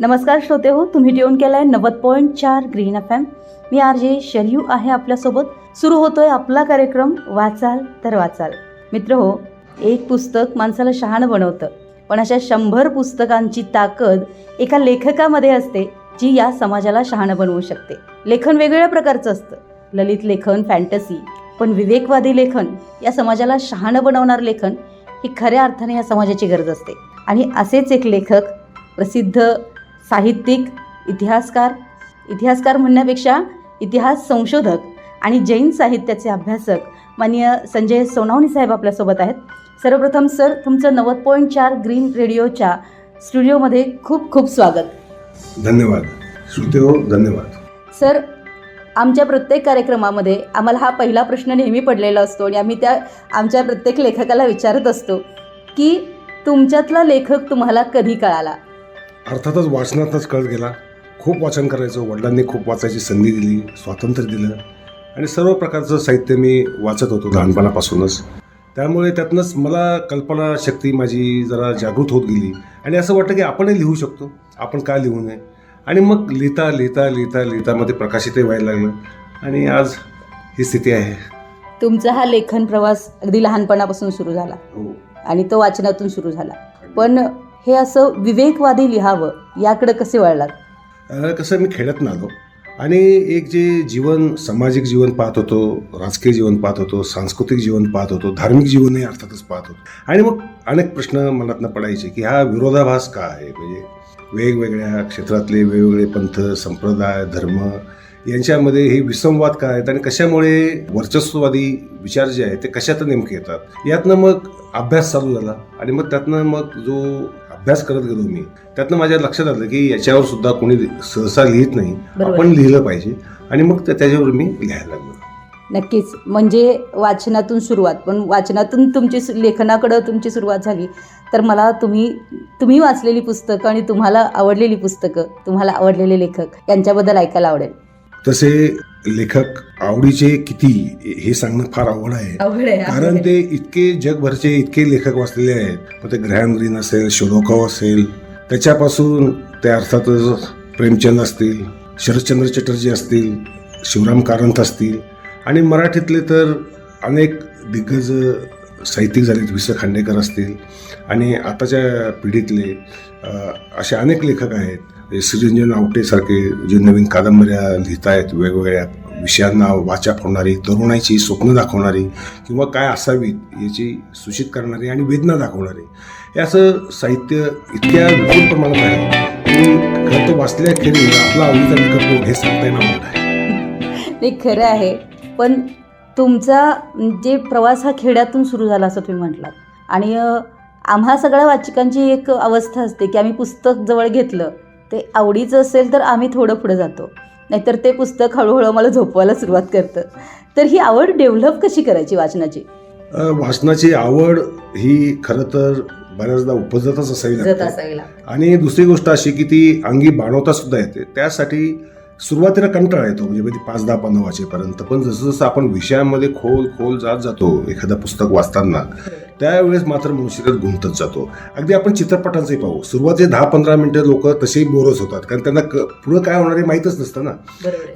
नमस्कार श्रोते हो तुम्ही ट्यून केला आहे नव्वद पॉईंट चार ग्रीन एफ एम. मी आर जे शर्यू आहे आपल्यासोबत. सुरू होतोय आपला कार्यक्रम वाचाल तर वाचाल. मित्र हो एक पुस्तक माणसाला शहाण बनवतं. पण अशा शंभर पुस्तकांची ताकद एका लेखकामध्ये असते जी या समाजाला शहाणं बनवू शकते. लेखन वेगवेगळ्या प्रकारचं असतं. ललित लेखन फॅन्टसी पण विवेकवादी लेखन या समाजाला शहाणं बनवणार लेखन ही खऱ्या अर्थाने या समाजाची गरज असते. आणि असेच एक लेखक प्रसिद्ध साहित्यिक इतिहासकार इतिहासकार म्हणण्यापेक्षा इतिहास संशोधक आणि जैन साहित्याचे अभ्यासक माननीय संजय सोनावणी साहेब आपल्यासोबत आहेत. सर्वप्रथम सर तुमचं नव्वद पॉईंट चार ग्रीन रेडिओच्या स्टुडिओमध्ये खूप खूप स्वागत. धन्यवाद. श्रुते हो धन्यवाद. सर आमच्या प्रत्येक कार्यक्रमामध्ये आम्हाला हा पहिला प्रश्न नेहमी पडलेला असतो आणि आम्ही त्या आमच्या प्रत्येक लेखकाला विचारत असतो की तुमच्यातला लेखक तुम्हाला कधी कळाला? अर्थातच वाचनातच कळत गेला. खूप वाचन करायचं वडिलांनी खूप वाचायची संधी दिली स्वातंत्र्य दिलं आणि सर्व प्रकारचं साहित्य मी वाचत होतो लहानपणापासूनच. त्यामुळे त्यातनंच मला कल्पनाशक्ती माझी जरा जागृत होत गेली आणि असं वाटतं की आपणही लिहू शकतो. आपण का लिहू नये? आणि मग लिहिता लिहिता लिहिता लिहिता मध्ये प्रकाशितही व्हायला लागलं आणि आज ही स्थिती आहे. तुमचा हा लेखन प्रवास अगदी लहानपणापासून सुरू झाला हो. आणि तो वाचनातून सुरू झाला. पण हे असं विवेकवादी लिहावं याकडे कसे वळलात? कसं मी खेळत आलो आणि एक जे जीवन सामाजिक जीवन पाहत होतो राजकीय जीवन पाहत होतो सांस्कृतिक जीवन पाहत होतो धार्मिक जीवनही अर्थातच पाहत होतो. आणि मग अनेक प्रश्न मनातनं पडायचे की हा विरोधाभास का आहे? म्हणजे वेगवेगळ्या क्षेत्रातले वेगवेगळे पंथ संप्रदाय धर्म यांच्यामध्ये हे विसंवाद काय आहेत? आणि कशामुळे वर्चस्ववादी विचार जे आहेत ते कशात नेमके येतात? यातनं मग अभ्यास चालू झाला. आणि मग त्यातनं मग जो अभ्यास करत गेलो मी त्यातनं माझ्या लक्षात आलं की याच्यावर सुद्धा कोणी सहसा लिहित नाही. आपण लिहिलं पाहिजे. आणि मग त्या- त्याच्यावर मी लिहायला लागलो. नक्कीच. म्हणजे वाचनातून सुरुवात. पण वाचनातून तुमची लेखनाकडं तुमची सुरुवात झाली. तर मला तुम्ही तुम्ही वाचलेली पुस्तकं आणि तुम्हाला आवडलेली पुस्तकं तुम्हाला आवडलेले लेखक यांच्याबद्दल ऐकायला आवडेल. तसे लेखक आवडीचे किती हे सांगणं फार अवघड आहे. आवड आहे कारण ते इतके जगभरचे इतके लेखक वाचलेले आहेत. मग ते ग्रहॅम ग्रीन असेल शोलोकव असेल त्याच्यापासून ते अर्थातच प्रेमचंद असतील शरदचंद्र चटर्जी असतील शिवराम कारंत असतील. आणि मराठीतले तर अनेक दिग्गज साहित्यिक झालेत वि स खांडेकर असतील. आणि आताच्या पिढीतले असे अनेक लेखक आहेत. श्रीरंजन आवटेसारखे जे नवीन कादंबऱ्या लिहित आहेत वेगवेगळ्या विषयांना वाचा फोडणारी तरुणाईची स्वप्न दाखवणारी किंवा काय असावीत याची सूचित करणारी आणि वेदना दाखवणारी. हे असं साहित्य इतक्या विपुल प्रमाणात आहे. की खरं तर वाचल्याखेरीज आपला आवडीचा लेखक हे सांगता येणार आहे खरं आहे. पण तुमचा जे प्रवास हा खेड्यातून सुरू झाला असं तुम्ही म्हटलात. आणि आम्हा सगळ्या वाचकांची एक अवस्था असते की आम्ही पुस्तक जवळ घेतलं ते आवडीचं असेल तर आम्ही थोडं पुढं जातो. नाहीतर ते पुस्तक हळूहळू आम्हाला झोपवायला सुरुवात करतं. तर ही आवड डेव्हलप कशी करायची वाचनाची? वाचनाची आवड ही खरं तर बऱ्याचदा उपजतच असावी. आणि दुसरी गोष्ट अशी की ती अंगी बाणवता सुद्धा येते. त्यासाठी सुरुवातीला कंटाळा येतो. म्हणजे कधी पाच दहा पानं वाचेपर्यंत पण जसं जसं आपण विषयामध्ये खोल खोल जात जातो एखादं पुस्तक वाचताना त्यावेळेस मात्र मनुष्यात गुंतत जातो. अगदी आपण चित्रपटांचंही पाहू. सुरुवातीचे दहा पंधरा मिनिटं लोक तसेही बोरच होतात. कारण त्यांना क- पुढं काय होणार हे माहीतच नसतं ना.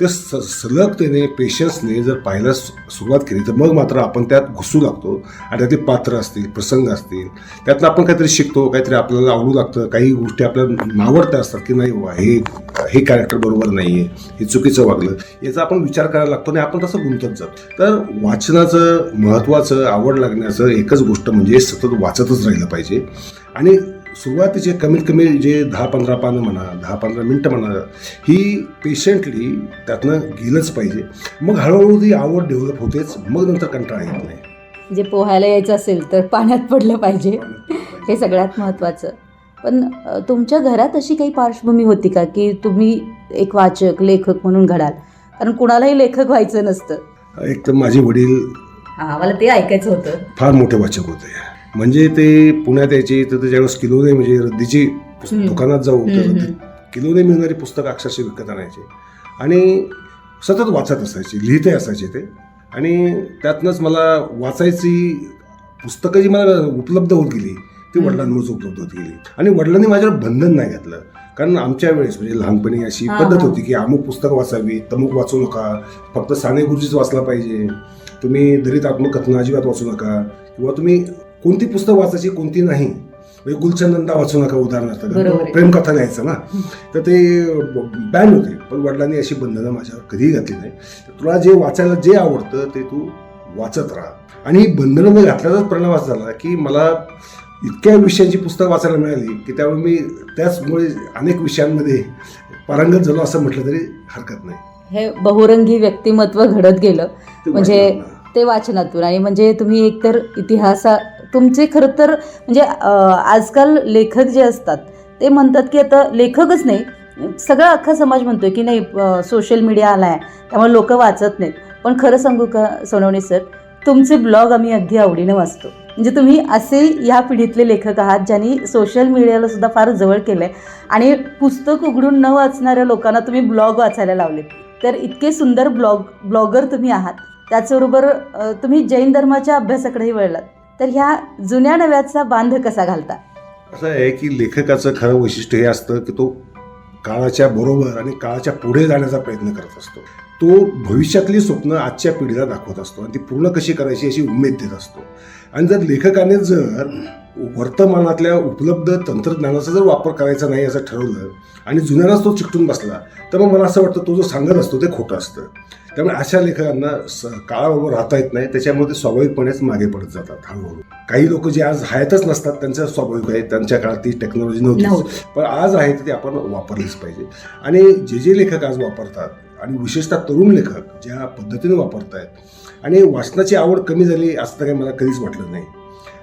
ते स सलगतेने पेशन्सने जर पाहायला सुरुवात केली तर मग मात्र आपण त्यात घुसू लागतो. आणि त्यातले पात्र असतील प्रसंग असतील त्यातनं आपण काहीतरी शिकतो काहीतरी आपल्याला आवडू लागतं. काही गोष्टी आपल्याला नावडत्या असतात की नाही वा हे हे कॅरेक्टर बरोबर नाही आहे हे चुकीचं वागलं. याचा आपण विचार करायला लागतो आणि आपण तसं गुंतत जातो. तर वाचनाचं महत्त्वाचं आवड लागण्याचं एकच गोष्ट म्हणजे सतत वाचतच राहिलं पाहिजे. आणि सुरुवातीचे कमीत कमी जे दहा पंधरा पानं म्हणा दहा पंधरा मिनटं म्हणा ही पेशंटली त्यातनं गेलंच पाहिजे. मग हळूहळू ती आवड डेव्हलप होतेच मग नंतर कंटाळा येत नाही. जे पोहायला यायचं असेल तर पाण्यात पडलं पाहिजे. हे सगळ्यात महत्त्वाचं पण तुमच्या घरात अशी काही पार्श्वभूमी होती का? की तुम्ही एक वाचक लेखक म्हणून घडाल. कारण कुणालाही लेखक व्हायचं नसतं. एक तर माझे वडील हां मला ते ऐकायचं होतं. फार मोठे वाचक होते. म्हणजे ते पुण्यात यायचे तर त्याच्यावेळेस किलोने म्हणजे रद्दीची पुस्त- हम्म. दुकानात जाऊ तर हम्म, रद्दी- किलोने मिळणारी पुस्तकं अक्षरशः विकत आणायचे. आणि सतत वाचत असायचे लिहिते असायचे ते. आणि त्यातनंच मला वाचायची पुस्तकं जी मला उपलब्ध होत गेली ती हम्म. वडिलांमुळेच उपलब्ध होत गेली. आणि वडिलांनी माझ्यावर बंधन नाही घातलं. कारण आमच्या वेळेस म्हणजे लहानपणी अशी हा, पद्धत हा. होती की अमुक पुस्तक वाचावी तमुक वाचू नका फक्त साने गुरुजीच वाचला पाहिजे. तुम्ही दलित आत्मकथन अजिबात वाचू नका. किंवा तुम्ही कोणती पुस्तक वाचायची कोणती नाही म्हणजे गुलचंदंदा वाचू नका उदाहरणार्थ. प्रेमकथा लिहायचा ना. तर ते बॅन होते. पण वडिलांनी अशी बंधनं माझ्यावर कधीही घातली नाही. तुला जे वाचायला जे आवडतं ते तू वाचत राहा. आणि बंधनं मी घातल्याचाच परिणाम असा झाला की मला इतक्या विषयांची पुस्तकं वाचायला मिळाली की त्यामुळे मी त्याचमुळे अनेक विषयांमध्ये पारंगत झालो असं म्हटलं तरी हरकत नाही. हे बहुरंगी व्यक्तिमत्व घडत गेलं. म्हणजे. ते वाचनातून. आणि म्हणजे तुम्ही एकतर इतिहासा तुमचे खरं तर म्हणजे आजकाल लेखक जे असतात ते म्हणतात की आता लेखकच नाही. सगळा अख्खा समाज म्हणतोय की नाही सोशल मीडिया आला आहे त्यामुळे लोक वाचत नाहीत. पण खरं सांगू का सोनवणे सर तुमचे ब्लॉग आम्ही अगदी आवडीनं वाचतो. म्हणजे तुम्ही असे या पिढीतले लेखक आहात ज्यांनी सोशल मीडियाला सुद्धा फार जवळ केलं आहे आणि पुस्तक उघडून न वाचणाऱ्या लोकांना तुम्ही ब्लॉग वाचायला लावलेत. तर इतके सुंदर ब्लॉग ब्लॉगर तुम्ही आहात. त्याचबरोबर तुम्ही जैन धर्माच्या अभ्यासाकडेही वळलात. तर ह्या जुन्या नव्याचा बांध कसा घालता? असं आहे की लेखकाचं खरं वैशिष्ट्य हे असतं की तो काळाच्या बरोबर आणि काळाच्या पुढे जाण्याचा प्रयत्न करत असतो. तो भविष्यातली स्वप्न आजच्या पिढीला दाखवत असतो आणि ती पूर्ण कशी करायची अशी उमेद देत असतो. आणि जर लेखकाने जर वर्तमानातल्या उपलब्ध तंत्रज्ञानाचा जर वापर करायचा नाही असं ठरवलं आणि जुन्यालाच तो चिकटून बसला तर मग मला असं वाटतं तो जो सांगत असतो ते खोटं असतं. त्यामुळे अशा लेखकांना स काळाबरोबर राहता येत नाही त्याच्यामुळे ते स्वाभाविकपणेच मागे पडत जातात हळूहळू. काही लोक जे आज हयातच नसतात त्यांचं स्वाभाविक आहे त्यांच्या काळात ती टेक्नॉलॉजी नव्हती. पण आज आहे ते आपण वापरलीच पाहिजे. आणि जे जे लेखक आज वापरतात आणि विशेषतः तरुण लेखक ज्या पद्धतीने वापरतायत आणि वाचनाची आवड कमी झाली असं तर काही मला कधीच वाटलं नाही.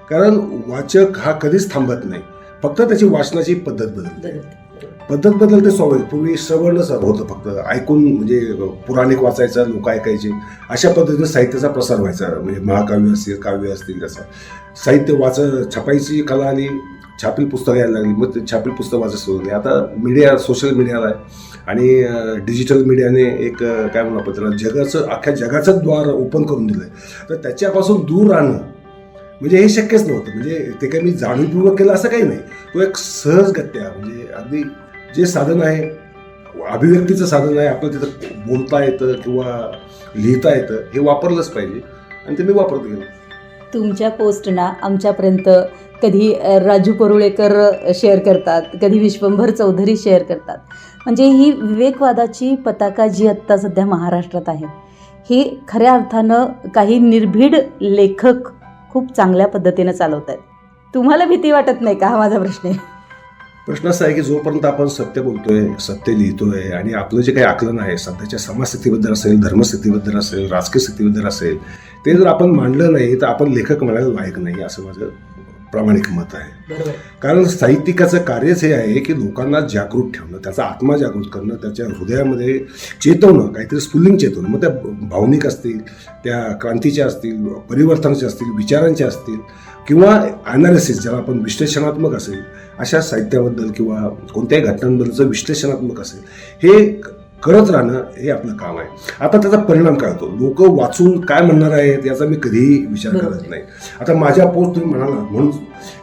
कारण वाचक हा कधीच थांबत नाही. फक्त त्याची वाचनाची पद्धत बदलते. पद्धत बदलते स्वाभाविक पूर्वी श्रवणच होतं फक्त. ऐकून म्हणजे पुराणिक वाचायचं लोक ऐकायचे. अशा पद्धतीने साहित्याचा प्रसार व्हायचा. म्हणजे महाकाव्य असतील काव्य असतील त्याचा साहित्य वाच छापायची कला आली छापील पुस्तकं यायला लागली मग ते छापील पुस्तक वाचायला सुरू झाली. आता मीडिया सोशल मीडियाला आहे. आणि डिजिटल मीडियाने एक काय म्हणू आपण त्याला जगाचं अख्ख्या जगाचं द्वार ओपन करून दिलं आहे तर त्याच्यापासून दूर राहणं म्हणजे हे शक्यच नव्हतं. म्हणजे ते काही मी जाणीवपूर्वक केलं असं काही नाही. तो एक सहजगत्या म्हणजे अगदी जे साधन आहे अभिव्यक्तीचं साधन आहे आपलं तिथं बोलता येतं किंवा लिहिता येतं हे वापरलंच पाहिजे आणि ते मी वापरत गेलो. तुमच्या पोस्टना आमच्यापर्यंत कधी राजू परुळेकर शेअर करतात कधी विश्वंभर चौधरी शेअर करतात. म्हणजे ही विवेकवादाची पताका जी आत्ता सध्या महाराष्ट्रात आहे ही खऱ्या अर्थानं काही निर्भीड लेखक खूप चांगल्या पद्धतीनं चालवत आहेत. तुम्हाला भीती वाटत नाही का हा माझा प्रश्न आहे? प्रश्न असा आहे की जोपर्यंत आपण सत्य बोलतोय सत्य लिहितोय आणि आपलं जे काही आकलन आहे सध्याच्या समाजस्थितीबद्दल असेल धर्मस्थितीबद्दल असेल राजकीय स्थितीबद्दल असेल ते जर आपण मांडलं नाही तर आपण लेखक म्हणायला लायक नाही असं माझं प्रामाणिक मत आहे. कारण साहित्यिकाचं कार्यच हे आहे की लोकांना जागृत ठेवणं त्याचा आत्मा जागृत करणं त्याच्या हृदयामध्ये चेतवणं काहीतरी स्फुल्लिंग चेतवणं. मग त्या भावनिक असतील त्या क्रांतीच्या असतील परिवर्तनाच्या असतील विचारांच्या असतील किंवा अनालिसिस ज्याला आपण विश्लेषणात्मक असेल अशा साहित्याबद्दल किंवा कोणत्याही घटनांबद्दलचं विश्लेषणात्मक असेल हे करत राहणं हे आपलं काम आहे. आता त्याचा परिणाम काय होतो? लोक वाचून काय म्हणणार आहेत याचा मी कधीही विचार. करत नाही. आता माझ्या पोस्ट तुम्ही म्हणाला म्हणून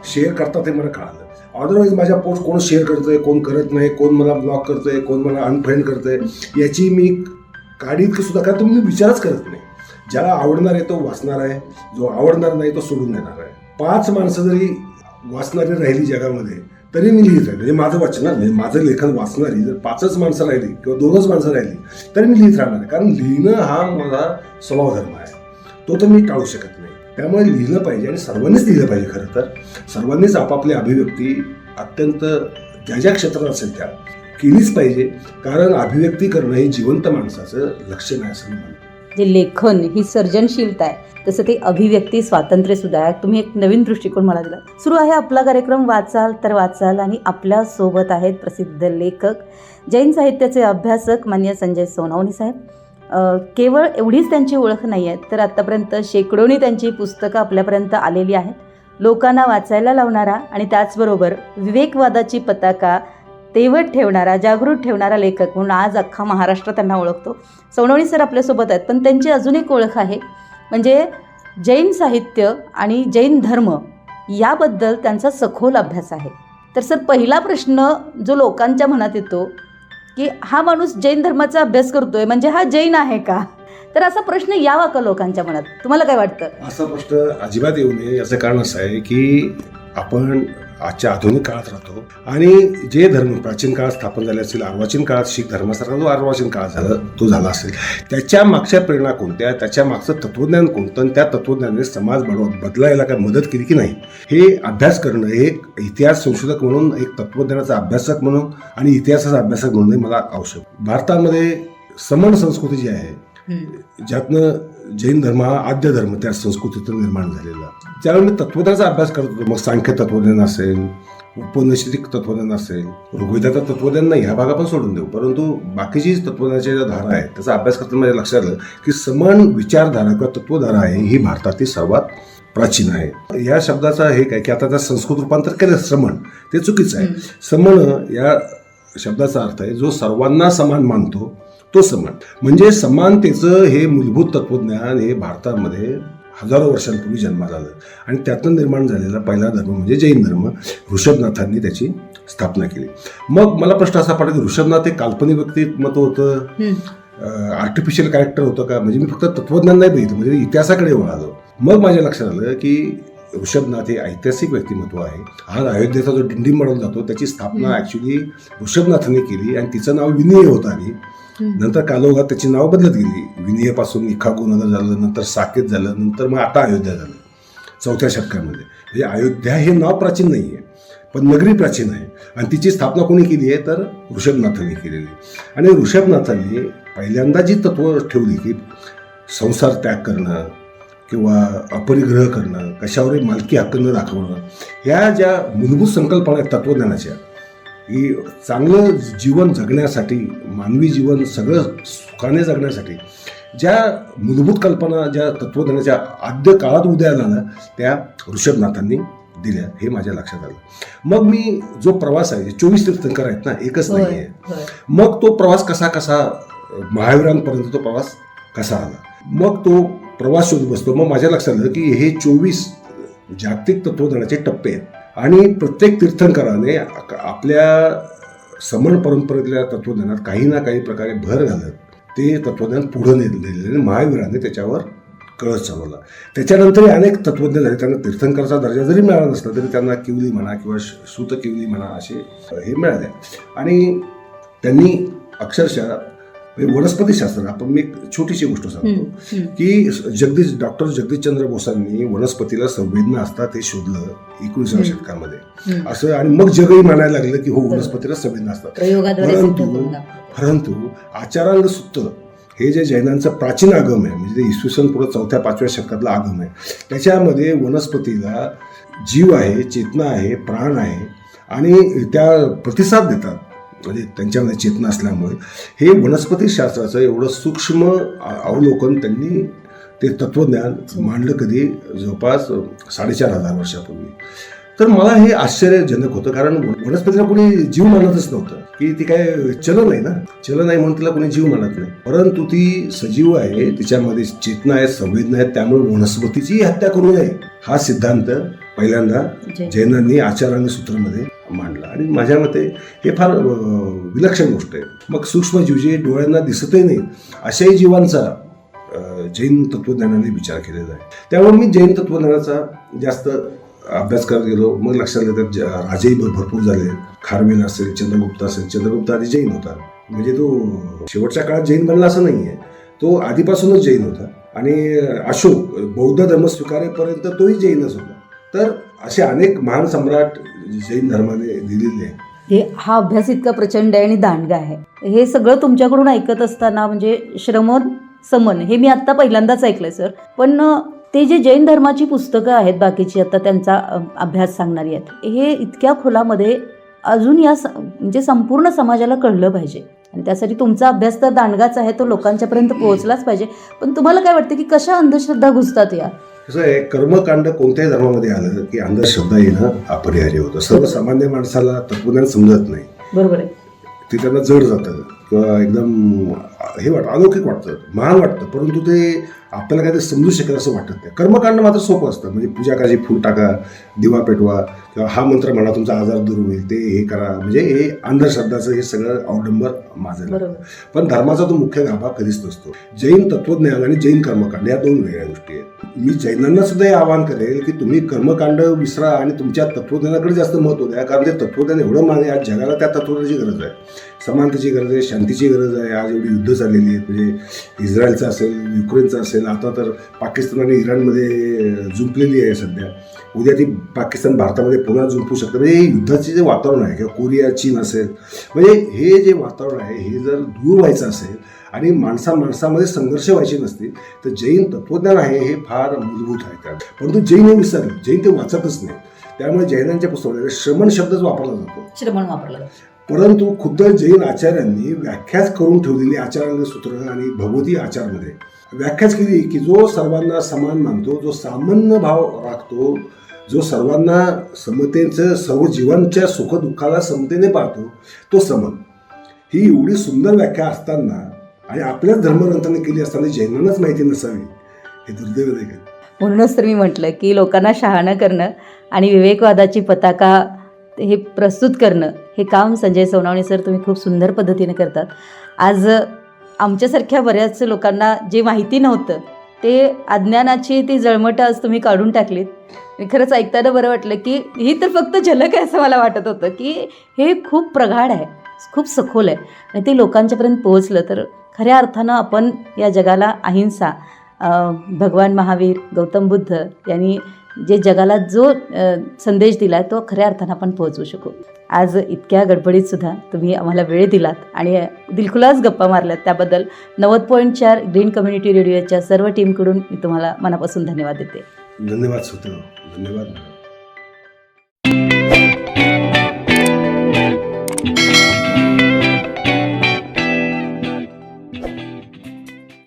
शेअर करता ते मला कळालं. अदरवाईज माझ्या पोस्ट कोण शेअर करतोय कोण करत नाही कोण मला ब्लॉक करतोय कोण मला अनफ्रेंड करतोय याची मी काडीत सुद्धा काय तुम्ही विचारच करत नाही. ज्याला आवडणार आहे तो वाचणार आहे जो आवडणार नाही तो सोडून देणार आहे. पाच माणसं जरी वाचणारी राहिली जगामध्ये तरी मी लिहित राहील. म्हणजे माझं वाचन ना म्हणजे माझं लेखन वाचणारी जर पाचच माणसं राहिली किंवा दोनच माणसं राहिली तरी मी लिहित राहणार आहे. कारण लिहिणं हा माझा स्वभाव धर्म आहे. तो तर मी टाळू शकत नाही. त्यामुळे लिहिलं पाहिजे आणि सर्वांनीच लिहिलं पाहिजे खरं तर. सर्वांनीच आपापली अभिव्यक्ती अत्यंत ज्या ज्या क्षेत्रात असेल त्या केलीच पाहिजे. कारण अभिव्यक्ती करणं हे जिवंत माणसाचं लक्ष नाही असं मी म्हणतो. जे लेखन ही सर्जनशीलता आहे तसं ते अभिव्यक्ती स्वातंत्र्य सुद्धा आहे. तुम्ही एक नवीन दृष्टिकोन मला दिला सुरू आहे आपला कार्यक्रम वाचाल तर वाचाल आणि आपल्यासोबत आहेत प्रसिद्ध लेखक जैन साहित्याचे अभ्यासक मान्य संजय सोनावणी साहेब. केवळ एवढीच त्यांची ओळख नाही आहे तर आत्तापर्यंत शेकडोनी त्यांची पुस्तकं आपल्यापर्यंत आलेली आहेत. लोकांना वाचायला लावणारा आणि त्याचबरोबर विवेकवादाची पताका तेवत ठेवणारा जागृत ठेवणारा लेखक म्हणून आज अख्खा महाराष्ट्र त्यांना ओळखतो. सोनवणी सर आपल्यासोबत आहेत पण त्यांची अजून एक ओळख आहे. म्हणजे जैन साहित्य आणि जैन धर्म याबद्दल त्यांचा सखोल अभ्यास आहे. तर सर पहिला प्रश्न जो लोकांच्या मनात येतो की हा माणूस जैन धर्माचा अभ्यास करतोय म्हणजे हा जैन आहे का? तर असा प्रश्न यावा का लोकांच्या मनात? तुम्हाला काय वाटतं? असा प्रश्न अजिबात येऊ नये. याचं कारण असं आहे की आपण आजच्या आधुनिक काळात राहतो आणि जे धर्म प्राचीन काळात स्थापन झाले असतील अर्वाचीन काळात शीख धर्मासारखा जो अर्वाचीन काळ झाला तो झाला असेल त्याच्या मागच्या प्रेरणा कोणत्या त्याच्या मागचं तत्वज्ञान कोणतं? आणि त्या तत्वज्ञानाने समाज बडव बदलायला काय मदत केली की नाही? हे अभ्यास करणं हे एक इतिहास संशोधक म्हणून एक तत्वज्ञानाचा अभ्यासक म्हणून आणि इतिहासाचा अभ्यासक म्हणून मला आवश्यक. भारतामध्ये समण संस्कृती जी आहे ज्यातनं जैन धर्म हा आद्य धर्म त्या संस्कृतीतून निर्माण झालेला. त्यावेळी मी तत्वज्ञानाचा अभ्यास करत होतो मग सांख्य तत्वज्ञान असेल उपनिषदिक तत्वज्ञान असेल ऋग्वेदाचं तत्वज्ञान नाही ह्या भाग आपण सोडून देऊ. परंतु बाकीची तत्वज्ञानाच्या ज्या धारा आहेत त्याचा अभ्यास करताना माझ्या लक्षात आलं की समान विचारधारा किंवा तत्वधारा आहे ही भारतातील सर्वात प्राचीन आहे. या शब्दाचा हे काय की आता त्या संस्कृत रूपांतर केलं श्रमण ते चुकीचं आहे. समण या शब्दाचा अर्थ आहे जो सर्वांना समान मानतो तो समान. म्हणजे समानतेचं हे मूलभूत तत्वज्ञान हे भारतामध्ये हजारो वर्षांपूर्वी जन्माला आलं. आणि त्यातनं निर्माण झालेला पहिला धर्म म्हणजे जैन धर्म. ऋषभनाथांनी त्याची स्थापना केली. मग मला प्रश्न असा पडला की ऋषभनाथ हे काल्पनिक व्यक्तिमत्व होतं? आर्टिफिशियल कॅरेक्टर होतं का? म्हणजे मी फक्त तत्वज्ञान नाही बघितलं म्हणजे इतिहासाकडे वळालो मग माझ्या लक्षात आलं की ऋषभनाथ हे ऐतिहासिक व्यक्तिमत्व आहे. आज अयोध्येचा जो डिंडीम बनवला जातो त्याची स्थापना ऍक्च्युली ऋषभनाथाने केली आणि तिचं नाव विनय होतं आधी नंतर कालोगात त्याची नाव बदलत गेली. विनयपासून इखागो नगर झालं नंतर साकेत झालं नंतर मग आता अयोध्या झालं. चौथ्या शतकामध्ये. म्हणजे अयोध्या हे नाव प्राचीन नाही आहे पण नगरी प्राचीन आहे. आणि तिची स्थापना कोणी केली आहे? तर ऋषभनाथांनी केलेली आणि ऋषभनाथांनी पहिल्यांदा जी तत्व ठेवली की संसार त्याग करणं किंवा अपरिग्रह करणं कशावरही मालकी हक्क न दाखवणं ह्या ज्या मूलभूत संकल्पना आहेत तत्वज्ञानाच्या की चांगलं जीवन जगण्यासाठी मानवी जीवन सगळं सुखाने जगण्यासाठी ज्या मूलभूत कल्पना ज्या तत्वज्ञानाच्या आद्य काळात उदयाला आल्या त्या ऋषभनाथांनी दिल्या हे माझ्या लक्षात आलं. मग मी जो प्रवास आहे चोवीस तीर्थंकर आहेत ना एकच नाही आहे मग तो प्रवास कसा कसा महावीरांपर्यंत तो प्रवास कसा आला? मग तो प्रवास शोधत बसतो. मग माझ्या लक्षात आलं की हे चोवीस जागतिक तत्वज्ञानाचे टप्पे आहेत. आणि प्रत्येक तीर्थंकराने आपल्या समण परंपरेतल्या तत्वज्ञानात काही ना काही प्रकारे भर घालत ते तत्वज्ञान पुढं नेलेले आणि महावीराने त्याच्यावर कळस चालवला त्याच्यानंतरही अनेक तत्वज्ञ झाले. त्यांना तीर्थंकराचा दर्जा जरी मिळाला नसला तरी त्यांना किवली म्हणा किंवा श्रुत किवली म्हणा असे हे मिळाले. आणि त्यांनी अक्षरशः वनस्पतीशास्त्र आपण मी एक छोटीशी गोष्ट सांगतो. की जगदीश डॉक्टर जगदीशचंद्र बोसांनी वनस्पतीला संवेदना असतात हे शोधलं एकोणीसाव्या. शतकामध्ये. असं आणि मग जगही म्हणायला लागलं की हो वनस्पतीला संवेदना असतात. परंतु-. परंतु आचारांग सूत्र हे जे जैनांचं प्राचीन आगम आहे म्हणजे इसवी सन पूर्व चौथ्या पाचव्या शतकातला आगम आहे त्याच्यामध्ये वनस्पतीला जीव आहे चेतना आहे प्राण आहे आणि त्या प्रतिसाद देतात. म्हणजे त्यांच्यामध्ये चेतना असल्यामुळे. हे वनस्पती शास्त्राचं एवढं सूक्ष्म अवलोकन त्यांनी ते तत्वज्ञान मांडलं कधी? जवळपास साडेचार हजार वर्षापूर्वी. तर मला हे आश्चर्यजनक होतं कारण वनस्पतीला कोणी जीव मानतच नव्हतं. की ती काय चलन आहे ना? चलन आहे म्हणून तिला कोणी जीव मानत नाही. परंतु ती सजीव आहे तिच्यामध्ये चेतना आहे संवेदना आहेत त्यामुळे वनस्पतीची हत्या करू नये हा सिद्धांत पहिल्यांदा जैन. जैनांनी आचारांग सूत्रामध्ये मांडला. आणि माझ्या मते हे फार विलक्षण गोष्ट आहे. मग सूक्ष्मजीव जे डोळ्यांना दिसतही नाही अशाही जीवांचा जैन तत्वज्ञानाने विचार केलेला आहे. त्यामुळे मी जैन तत्वज्ञानाचा जास्त अभ्यास करत गेलो. मग लक्षात आलं ज- राजेही भर- भरपूर झाले. खारवेल असेल चंद्रगुप्त असेल चंद्रगुप्त आधी जैन होता. म्हणजे तो शेवटच्या काळात जैन बनला असं नाही आहे. तो आधीपासूनच जैन होता. आणि अशोक बौद्ध धर्म स्वीकारेपर्यंत तोही जैनच होता. तर असे अनेक महान सम्राट जैन धर्माने दिलेली आहे. हे हा अभ्यास इतका प्रचंड आहे आणि दांडगा आहे. हे सगळं तुमच्याकडून ऐकत असताना म्हणजे श्रम समन हे मी आत्ता पहिल्यांदाच ऐकलंय सर. पण ते जे जैन धर्माची पुस्तकं आहेत बाकीची आता त्यांचा अभ्यास सांगणारी आहेत हे इतक्या खोलामध्ये अजून या म्हणजे संपूर्ण समाजाला कळलं पाहिजे. आणि त्यासाठी तुमचा अभ्यास तर दांडगाच आहे तो लोकांच्यापर्यंत पोहोचलाच पाहिजे. पण तुम्हाला काय वाटतं की कशा अंधश्रद्धा घुसतात या? कसं आहे कर्मकांड कोणत्याही धर्मामध्ये आलं की अंधश्रद्धा येणं अपरिहार्य होतं. सर्वसामान्य माणसाला तत्वज्ञान समजत नाही. बरोबर आहे. ते त्यांना जड जातं किंवा एकदम हे वाटतं अलौकिक वाटतं महान वाटतं परंतु ते आपल्याला काय ते समजू शकेल असं वाटत नाही. कर्मकांड मात्र सोपं असतं. म्हणजे पूजा करायची फूल टाका दिवा पेटवा किंवा हा मंत्र म्हणा तुमचा आजार दूर होईल. ते हे करा. म्हणजे हे अंधश्रद्धाचं हे सगळं अवडंबर माझं पण धर्माचा तो मुख्य गाभा कधीच नसतो. जैन तत्वज्ञान आणि जैन कर्मकांड या दोन वेगळ्या गोष्टी आहेत. मी जैनांना सुद्धा हे आवाहन करेल की तुम्ही कर्मकांड विसरा आणि तुमच्या तत्वज्ञानाकडे जास्त महत्त्व द्या. कारण ते तत्वज्ञान एवढं मागे आज जगाला त्या तत्वज्ञानाची गरज आहे. समानतेची गरज आहे शांतीची गरज आहे. आज एवढी युद्ध चाललेली आहेत. म्हणजे इस्रायलचं असेल युक्रेनचं असेल. आता तर पाकिस्तान आणि इराणमध्ये जुंपलेली आहे सध्या. उद्या ती पाकिस्तान भारतामध्ये पुन्हा जुंपू शकतं. म्हणजे हे युद्धाचे जे वातावरण आहे किंवा कोरिया चीन असेल म्हणजे हे जे वातावरण आहे हे जर दूर व्हायचं असेल आणि माणसा माणसामध्ये संघर्ष व्हायचे नसतील तर जैन तत्वज्ञान आहे हे फार मूलभूत आहे त्यात. परंतु जैन हे विसरले. जैन ते वाचतच नाही. त्यामुळे जैनांच्या पुस्तकामध्ये श्रमण शब्दच वापरला जातो. श्रमण वापरलं परंतु खुद्द जैन आचार्यांनी व्याख्याच करून ठेवलेली आचारांग सूत्र आणि भगवती आचारमध्ये व्याख्याच केली की जो सर्वांना समान मानतो जो सामान्य भाव राखतो जो सर्वांना समतेचं सर्व जीवांच्या सुखदुःखाला समतेने पाहतो तो समन. ही एवढी सुंदर व्याख्या असताना आणि आपल्याच धर्मग्रंथाने केली असताना जैनांनाच माहिती नसावी हे दुर्दैव नाही का? म्हणूनच तर मी म्हटलं की लोकांना शहाणं करणं आणि विवेकवादाची पताका हे प्रस्तुत करणं हे काम संजय सोनावणे सर तुम्ही खूप सुंदर पद्धतीने करतात. आज आमच्यासारख्या बऱ्याच लोकांना जे माहिती नव्हतं ते अज्ञानाची ती जळमटं आज तुम्ही काढून टाकलीत. खरंच ऐकताना बरं वाटलं की ही तर फक्त झलक आहे असं मला वाटत होतं की हे खूप प्रगाढ आहे खूप सखोल आहे. आणि ते लोकांच्यापर्यंत पोहोचलं तर खऱ्या अर्थानं आपण या जगाला अहिंसा भगवान महावीर गौतम बुद्ध यांनी जे जगाला जो संदेश दिला तो खऱ्या अर्थानं आपण पोहोचवू शकू. आज इतक्या गडबडीत सुद्धा तुम्ही आम्हाला वेळ दिलात आणि दिलखुलास गप्पा मारल्यात. त्याबद्दल नव्वद पॉईंट चार ग्रीन कम्युनिटी रेडिओच्या सर्व टीमकडून मी तुम्हाला मनापासून धन्यवाद देते. धन्यवाद सुतो धन्यवाद